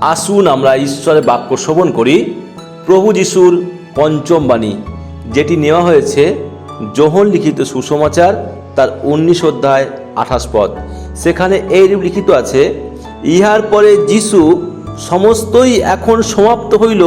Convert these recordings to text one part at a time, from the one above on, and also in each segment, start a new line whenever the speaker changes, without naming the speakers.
আসুন আমরা ঈশ্বরের বাক্য শ্রবণ করি। প্রভু যিশুর পঞ্চম বাণী, যেটি নেওয়া হয়েছে যোহন লিখিত সুসমাচার, তার উনিশ অধ্যায় আঠাশ পদ। সেখানে এইরূপ লিখিত আছে, ইহার পরে যিশু সমস্তই এখন সমাপ্ত হইল,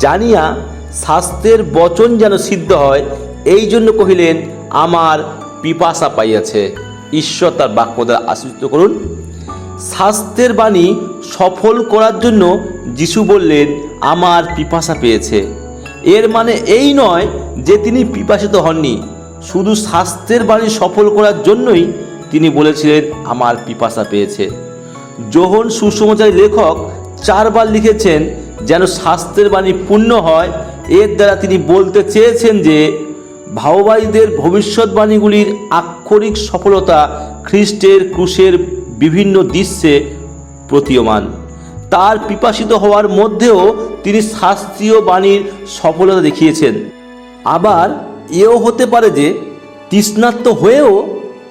জানিয়া শাস্ত্রের বচন যেন সিদ্ধ হয়, এই জন্য কহিলেন, আমার পিপাসা পাইয়াছে। ঈশ্বর তার বাক্য দ্বারা আশ্রিত করুন। স্বাস্থ্যের বাণী সফল করার জন্য যিশু বললেন, আমার পিপাসা পেয়েছে। এর মানে এই নয় যে তিনি পিপাসিত হননি, শুধু স্বাস্থ্যের বাণী সফল করার জন্যই তিনি বলেছিলেন, আমার পিপাসা পেয়েছে। যোহন সুসমাচারী লেখক চারবার লিখেছেন, যেন স্বাস্থ্যের বাণী পূর্ণ হয়। এর দ্বারা তিনি বলতে চেয়েছেন যে ভাওবাইদের ভবিষ্যৎবাণীগুলির আক্ষরিক সফলতা খ্রিস্টের ক্রুশের বিভিন্ন দৃশ্যে প্রতীয়মান। তার পিপাসিত হওয়ার মধ্যেও তিনি শাস্ত্রীয় বাণীর সফলতা দেখিয়েছেন। আবার এও হতে পারে যে তৃষ্ণার্ত হয়েও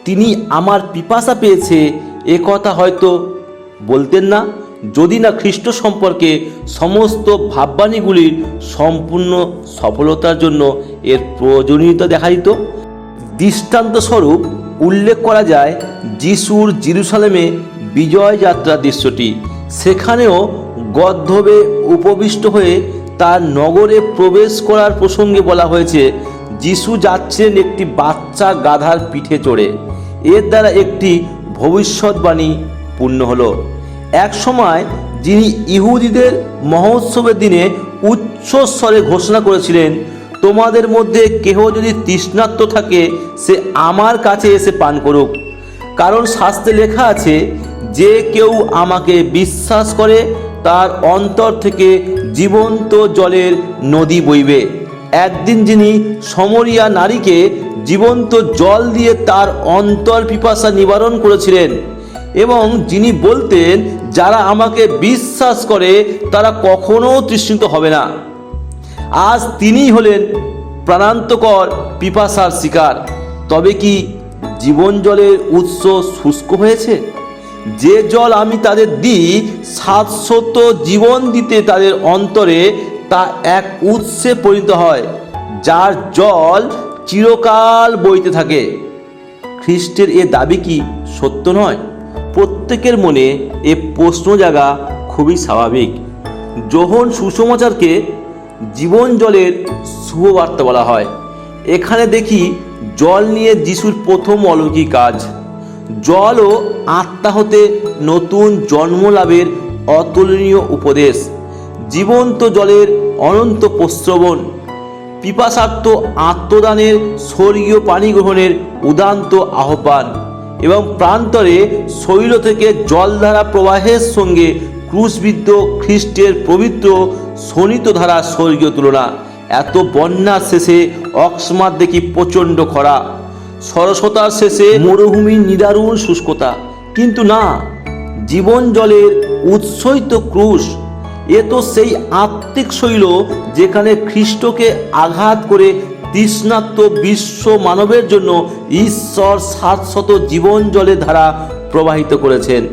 তিনি আমার পিপাসা পেয়েছে, এ কথা হয়তো বলতেন না, যদি না খ্রিস্ট সম্পর্কে সমস্ত ভাববাণীগুলির সম্পূর্ণ সফলতার জন্য এর প্রয়োজনীয়তা দেখা দিত। দৃষ্টান্তস্বরূপ উল্লেখ করা যায়, যিশুর জিরুসালেমে বিজয় যাত্রা দৃশ্যটি। সেখানেও গদ্ধবে উপবিষ্ট হয়ে তার নগরে প্রবেশ করার প্রসঙ্গে বলা হয়েছে, যিশু যাচ্ছেন একটি বাচ্চা গাধার পিঠে চড়ে। এর দ্বারা একটি ভবিষ্যৎবাণী পূর্ণ হলো। এক সময় যিনি ইহুদিদের মহোৎসবের দিনে উচ্চস্বরে ঘোষণা করেছিলেন, তোমাদের মধ্যে কেহ যদি তৃষ্ণার্ত থাকে, সে আমার কাছে এসে পান করুক। কারণ শাস্ত্রে লেখা আছে, যে কেউ আমাকে বিশ্বাস করে, তার অন্তর থেকে জীবন্ত জলের নদী বইবে। একদিন যিনি সমরিয়া নারীকে জীবন্ত জল দিয়ে তার অন্তর পিপাসা নিবারণ করেছিলেন এবং যিনি বলতেন, যারা আমাকে বিশ্বাস করে, তারা কখনো তৃষ্ণিত হবে না। আজ তিনিই হলেন প্রাণান্তকর পিপাসার শিকার। তবে কি জীবন জলের উৎস শুষ্ক হয়েছে? যে জল আমি তাদের দিই শাশ্বত জীবন দিতে তাদের অন্তরে তা এক উৎসে পরিণত হয়, যার জল চিরকাল বইতে থাকে। খ্রিস্টের এ দাবি কি সত্য নয়? প্রত্যেকের মনে এ প্রশ্ন জাগা খুবই স্বাভাবিক। যোহন সুসমাচারকে জীবন জলের শুভবার্তা বলা হয়। এখানে দেখি জল নিয়ে যিশুর প্রথম অলৌকিক কাজ। জল ও আত্মা হতে নতুন জন্ম লাভের অতুলনীয় উপদেশ। জীবন্ত জলের অনন্ত প্রশ্রবণ পিপাসার্থ আত্মদানের স্বর্গীয় পানি গ্রহণের উদান্ত আহ্বান এবং প্রান্তরে শৈল থেকে জলধারা প্রবাহের সঙ্গে ক্রুশবিদ্ধ খ্রিস্টের পবিত্র শোণিত ধারা স্বর্গীয় তুলনা। এত বন্যার শেষে অকস্মাৎ দেখি প্রচণ্ড খরা। সরসতার শেষে মরুভূমির নিদারুণ শুষ্কতা। কিন্তু না, জীবন জলের উৎসই তো ক্রুশ। এ তো সেই আত্মিক শৈল যেখানে খ্রিস্টকে আঘাত করে তৃষ্ণাত্ম বিশ্ব মানবের জন্য ঈশ্বর সাতশত জীবন জলের ধারা প্রবাহিত করেছেন।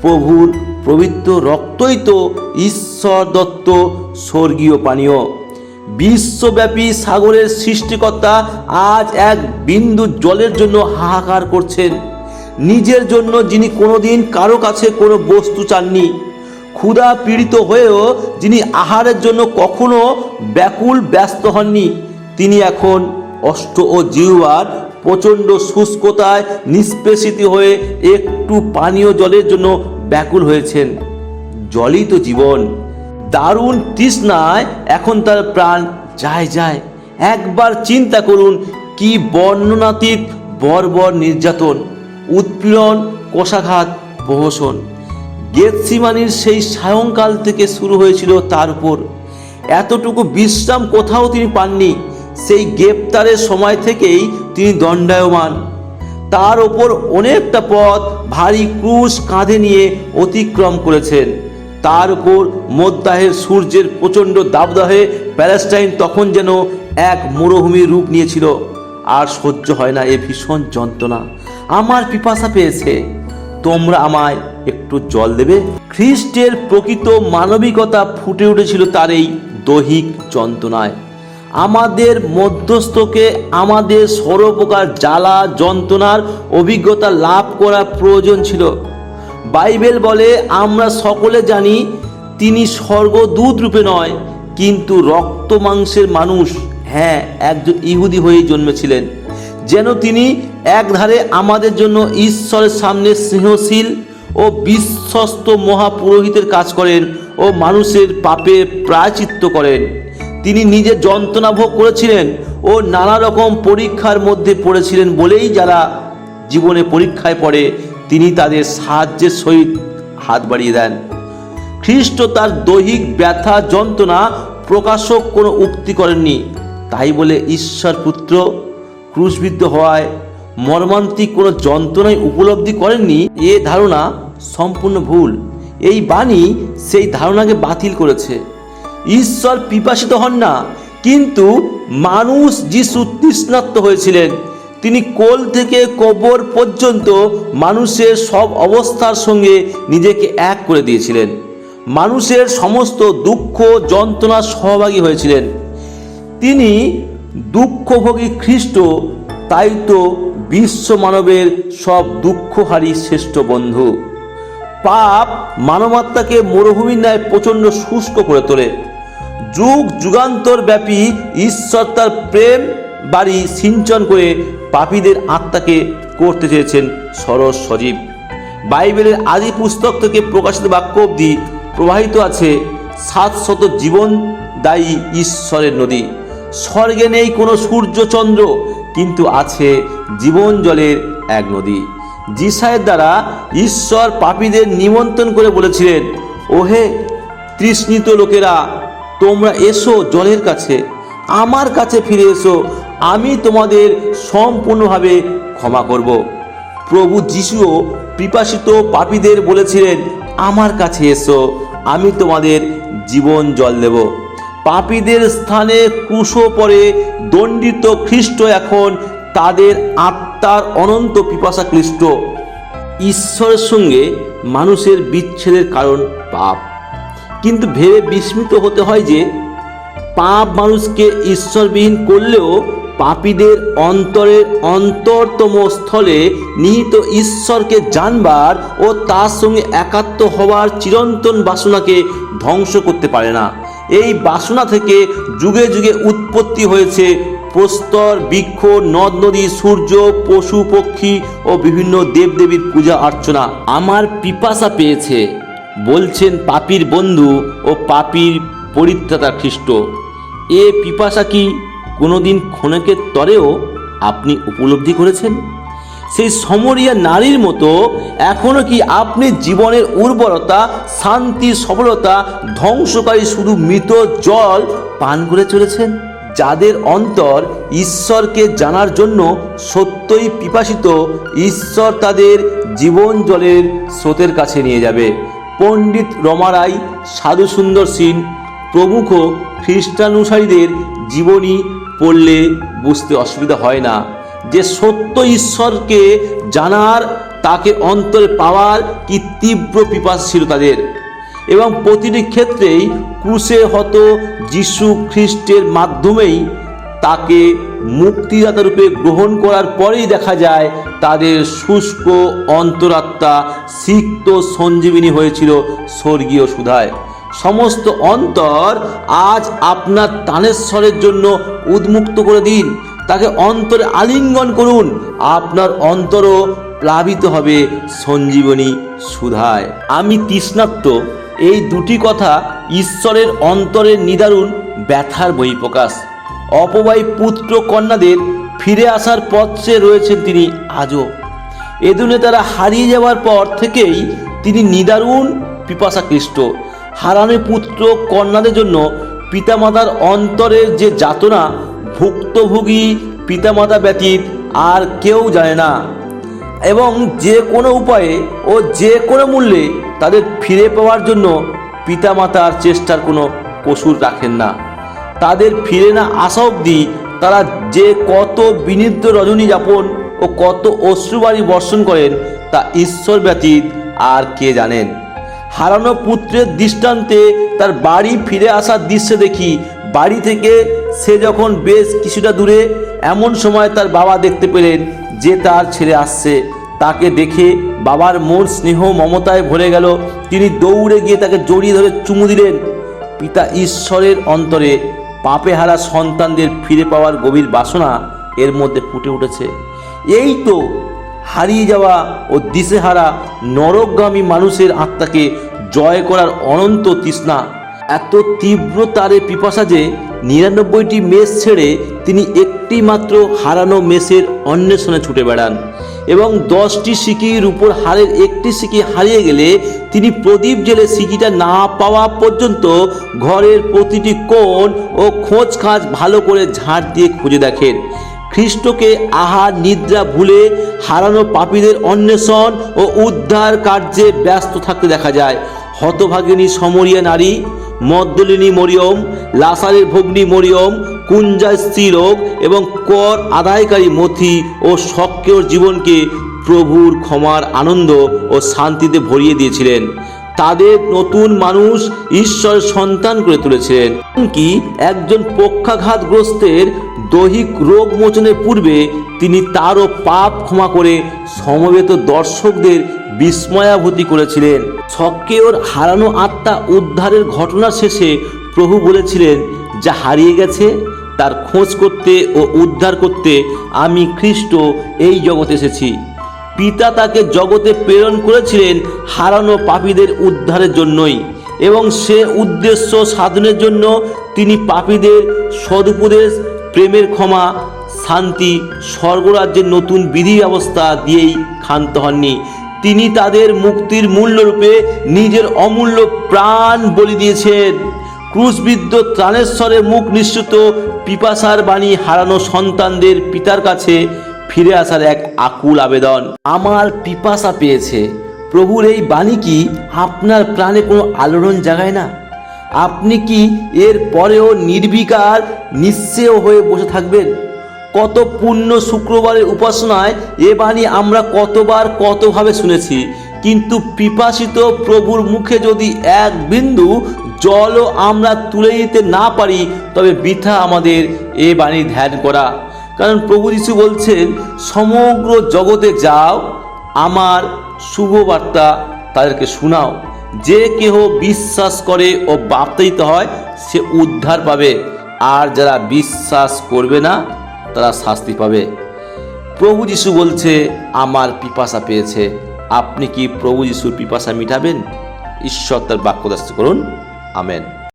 প্রভুর পবিত্র রক্তই তো ঈশ্বর দত্ত স্বর্গীয় পানীয়। বিশ্বব্যাপী সাগরের সৃষ্টিকর্তা আজ এক বিন্দু জলের জন্য হাহাকার করছেন। নিজের জন্য যিনি কোনোদিন কারও কাছে কোনো বস্তু চাননি, ক্ষুধা পীড়িত হয়েও যিনি আহারের জন্য কখনো ব্যাকুল ব্যস্ত হননি, তিনি এখন অষ্ট ও জিহুয়ার প্রচণ্ড শুষ্কতায় নিষ্পেষিত হয়ে একটু পানীয় জলের জন্য ব্যাকুল হয়েছেন। জলই তো জীবন। দারুণ তৃষ্ণায় এখন তার প্রাণ যায় যায়। একবার চিন্তা করুন, কি বর্ণনাতীত বর্বর নির্যাতন, উৎপীড়ন, কোষাঘাত প্রহসন গেতসিমানির সেই সায়ংকাল থেকে শুরু হয়েছিল তার উপর। এতটুকু বিশ্রাম কোথাও তিনি পাননি, সেই গ্রেপ্তারের সময় থেকেই তিনি দণ্ডায়মান। তার ওপর অনেকটা পথ ভারী ক্রুশ কাঁধে নিয়ে অতিক্রম করেছেন। তার উপর মধ্যাহের সূর্যের প্রচণ্ড দাবদাহে প্যালেস্টাইন তখন যেন এক মরুভূমির রূপ নিয়েছিল। আর সহ্য হয় না এ ভীষণ যন্ত্রণা। আমার পিপাসা পেয়েছে। তোমরা আমায় একটু জল দেবে? খ্রিস্টের প্রকৃত মানবিকতা ফুটে উঠেছিল তার এই দৈহিক যন্ত্রণায়। আমাদের মধ্যস্থকে আমাদের সর্বপ্রকার জ্বালা, যন্ত্রণার অভিজ্ঞতা লাভ করা প্রয়োজন ছিল। বাইবেল বলে, আমরা সকলে জানি তিনি স্বর্গদূত রূপে নয়, কিন্তু রক্ত মাংসের মানুষ হ্যাঁ একজন ইহুদি হয়েই জন্মেছিলেন। যেন তিনি একধারে আমাদের জন্য ঈশ্বরের সামনে স্নেহশীল ও বিশ্বস্ত মহাপুরোহিতের কাজ করেন ও মানুষের পাপে প্রায়চিত্ত করেন। তিনি নিজে যন্ত্রণা ভোগ করেছিলেন ও নানা রকম পরীক্ষার মধ্যে পড়েছিলেন বলেই যারা জীবনে পরীক্ষায় পড়ে তিনি তাদের সাহায্যের সহিত হাত বাড়িয়ে দেন। খ্রিস্ট তার দৈহিক ব্যথা, যন্ত্রণা প্রকাশক কোনো উক্তি করেননি। তাই বলে ঈশ্বর পুত্র ক্রুশবিদ্ধ হওয়ায় মর্মান্তিক কোনো যন্ত্রণায় উপলব্ধি করেননি, এ ধারণা সম্পূর্ণ ভুল। এই বাণী সেই ধারণাকে বাতিল করেছে। ঈশ্বর পিপাসিত হন না, কিন্তু মানুষ যিশু তৃষ্ণাত্ম হয়েছিলেন। তিনি কোল থেকে কবর পর্যন্ত মানুষের সব অবস্থার সঙ্গে নিজেকে এক করে দিয়েছিলেন। মানুষের সমস্ত দুঃখ যন্ত্রণার সহভাগী হয়েছিলেন। তিনি দুঃখভোগী খ্রিস্ট, তাই তো বিশ্ব মানবের সব দুঃখহারী শ্রেষ্ঠ বন্ধু। পাপ মানবাত্মাকে মরুভূমির ন্যায় প্রচণ্ড শুষ্ক করে তোলে। যুগ যুগান্তর ব্যাপী ঈশ্বর তার প্রেম বাড়ি সিঞ্চন করে পাপীদের আত্মাকে করতে চেয়েছেন সরস সজীব। বাইবেলের আদি পুস্তক থেকে প্রকাশিত বাক্য অবধি প্রবাহিত আছে সাতশত জীবন দায়ী ঈশ্বরের নদী। স্বর্গে নেই কোনো সূর্যচন্দ্র কিন্তু আছে জীবন জলের এক নদী। জিসায়ের দ্বারা ঈশ্বর পাপীদের নিমন্ত্রণ করে বলেছিলেন, ওহে তৃষ্ণিত লোকেরা, তোমরা এসো জলের কাছে, আমার কাছে ফিরে এসো আমি তোমাদের সম্পূর্ণভাবে ক্ষমা করব। প্রভু যিশুও পিপাসিত পাপীদের বলেছিলেন, আমার কাছে এসো, আমি তোমাদের জীবন জল দেব। পাপীদের স্থানে ক্রুশো পরে দণ্ডিত খ্রিস্ট এখন তাদের আত্মার অনন্ত পিপাসা ক্লিষ্ট ঈশ্বরের সঙ্গে মানুষের বিচ্ছেদের কারণ পাপ। কিন্তু ভেবে বিস্মিত হতে হয় যে, পাপ মানুষকে ঈশ্বরবিহীন করলেও পাপীদের অন্তরের অন্তরতম স্থলে নিহিত ঈশ্বরকে জানবার ও তার সঙ্গে একাত্ম হওয়ার চিরন্তন বাসনাকে ধ্বংস করতে পারে না। এই বাসনা থেকে যুগে যুগে উৎপত্তি হয়েছে প্রস্তর, বৃক্ষ, নদ, নদী, সূর্য, পশু, পক্ষী ও বিভিন্ন দেবদেবীর পূজা অর্চনা। আমার পিপাসা পেয়েছে, বলছেন পাপীর বন্ধু ও পাপীর পরিত্রাতা খ্রিস্ট এ পিপাসা কি? কোনোদিন ক্ষণেকের তরেও আপনি উপলব্ধি করেছেন? সেই সমরিয়া নারীর মতো এখনও কি আপনি জীবনের উর্বরতা শান্তি সফলতা, ধ্বংসকারী শুধু মৃত জল পান করে চলেছেন? যাদের অন্তর ঈশ্বরকে জানার জন্য সত্যই পিপাসিত, ঈশ্বর তাদের জীবন জলের স্রোতের কাছে নিয়ে যাবে। পণ্ডিত রমারাই সাধু সুন্দর সিন, প্রমুখ খ্রিস্টানুসারীদের জীবনী পড়লে বুঝতে অসুবিধা হয় না। যে সত্য ঈশ্বরকে জানার, তাকে অন্তরে পাওয়ার কি তীব্র পিপাস ছিল তাদের। এবং প্রতিটি ক্ষেত্রেই ক্রুশে হত যিশু খ্রিস্টের মাধ্যমেই তাকে মুক্তিদাতা রূপে গ্রহণ করার পরেই দেখা যায়, তাদের শুষ্ক অন্তরাত্মা সিক্ত সঞ্জীবিনী হয়েছিল স্বর্গীয় সুধায়। সমস্ত অন্তর আজ আপনার তানেশ্বরের জন্য উদ্মুক্ত করে দিন। তাকে অন্তরে আলিঙ্গন করুন। আপনার অন্তরও প্লাবিত হবে সঞ্জীবনী সুধায়। আমি তৃষ্ণাত্ম এই দুটি কথা ঈশ্বরের অন্তরের নিদারুণ ব্যথার বহিঃপ্রকাশ। অপবায়ী পুত্র কন্যাদের ফিরে আসার পথে রয়েছেন তিনি আজও। এদুনে তারা হারিয়ে যাওয়ার পর থেকেই তিনি নিদারুণ পিপাসাকৃষ্ট। হারানো পুত্র কন্যাদের জন্য পিতামাতার অন্তরের যে যাতনা, ভুক্তভোগী পিতামাতা ব্যতীত আর কেউ জানে না। এবং যে কোনো উপায়ে ও যে কোনো মূল্যে তাদের ফিরে পাওয়ার জন্য পিতামাতার চেষ্টার কোনো কসুর রাখেন না। তাদের ফিরে না আসা অবধি তারা যে কত বিনিদ্র রজনী যাপন ও কত অশ্রুবাড়ি বর্ষণ করেন তা ঈশ্বর ব্যতীত আর কে জানেন। হারানো পুত্রের দৃষ্টান্তে তার বাড়ি ফিরে আসার দৃশ্য দেখি। বাড়ি থেকে সে যখন বেশ কিছুটা দূরে, এমন সময় তার বাবা দেখতে পেলেন যে তার ছেলে আসছে। তাকে দেখে বাবার মন স্নেহ মমতায় ভরে গেল। তিনি দৌড়ে গিয়ে তাকে জড়িয়ে ধরে চুমু দিলেন। পিতা ঈশ্বরের অন্তরে পাপে হারা সন্তানদের ফিরে পাওয়ার গভীর বাসনা এর মধ্যে ফুটে উঠেছে। এই তো হারিয়ে যাওয়া ও দিশেহারা নরকগামী মানুষের আত্মাকে জয় করার অনন্ত তৃষ্ণা। এত তীব্র তারে পিপাসা যে নিরানব্বইটি মেষ ছেড়ে তিনি একটি মাত্র হারানো মেষের অন্বেষণে ছুটে বেড়ান এবং দশটি সিকির উপর হারের একটি সিকি হারিয়ে গেলে তিনি প্রদীপ জেলে সিকিটা না পাওয়া পর্যন্ত ঘরের প্রতিটি কোণ ও খোঁজ খাঁজ ভালো করে ঝাঁট দিয়ে খুঁজে দেখেন। খ্রিস্টকে আহার, নিদ্রা, ভুলে হারানো পাপীদের অন্বেষণ ও উদ্ধার কার্যে ব্যস্ত থাকতে দেখা যায়। হতভাগিনী সমরিয়া নারী মদ্দলিনী মরিয়ম লাসারের ভগ্নী মরিয়ম কুঞ্জা স্ত্রীলোক এবং কর আদায়কারী মথি ও সক্রিয় জীবনকে প্রভুর ক্ষমার আনন্দ ও শান্তিতে ভরিয়ে দিয়েছিলেন। তাদের নতুন মানুষ ঈশ্বর সন্তান করে তুলেছিলেন। এমনকি একজন পক্ষাঘাতগ্রস্তের দৈহিক রোগ মোচনের পূর্বে তিনি তারও পাপ ক্ষমা করে সমবেত দর্শকদের বিস্ময়াভূতি করেছিলেন। সক্রিয়র হারানো আত্মা উদ্ধারের ঘটনা শেষে প্রভু বলেছিলেন, যা হারিয়ে গেছে, তার খোঁজ করতে ও উদ্ধার করতে আমি খ্রিস্ট, এই জগতে এসেছি। পিতা তাকে জগতে প্রেরণ করেছিলেন হারানো পাপীদের উদ্ধারের জন্যই এবং সে উদ্দেশ্য সাধনের জন্য তিনি পাপীদের সদুপদেশ প্রেমের ক্ষমা, শান্তি, স্বর্গরাজ্যের নতুন বিধি ব্যবস্থা দিয়েই ক্ষান্ত হননি। তিনি তাদের মুক্তির মূল্যরূপে নিজের অমূল্য প্রাণ বলি দিয়েছেন। ক্রুশবিদ্ধ ত্রাণেশ্বরে মুখ নিশ্চিত পিপাসার বাণী হারানো সন্তানদের পিতার কাছে ফিরে আসার এক আকুল আবেদন। আমার পিপাসা পেয়েছে। প্রভুর এই বাণী কি আপনার প্রাণে কোনো আলোড়ন জাগায় না? আপনি কি এর পরেও নির্বিকার নিঃস্বেয় হয়ে বসে থাকবেন? কত পূর্ণ শুক্রবারের উপাসনায় এ বাণী আমরা কতবার কতভাবে শুনেছি। কিন্তু পিপাসিত প্রভুর মুখে যদি এক বিন্দু জলও আমরা তুলে দিতে না পারি, তবে বৃথা আমাদের এ বাণী ধ্যান করা। কারণ প্রভু যিশু বলছেন, সমগ্র জগতে যাও, আমার শুভবার্তা তাদেরকে শোনাও। যে কেহ বিশ্বাস করে ও বাপ্তিত হয়, সে উদ্ধার পাবে। আর যারা বিশ্বাস করবে না, তারা শাস্তি পাবে। প্রভু যিশু বলছে, আমার পিপাসা পেয়েছে। আপনি কি প্রভু যিশুর পিপাসা মিটাবেন? ঈশ্বর তার বাক্যদাস্ত করুন। আমেন।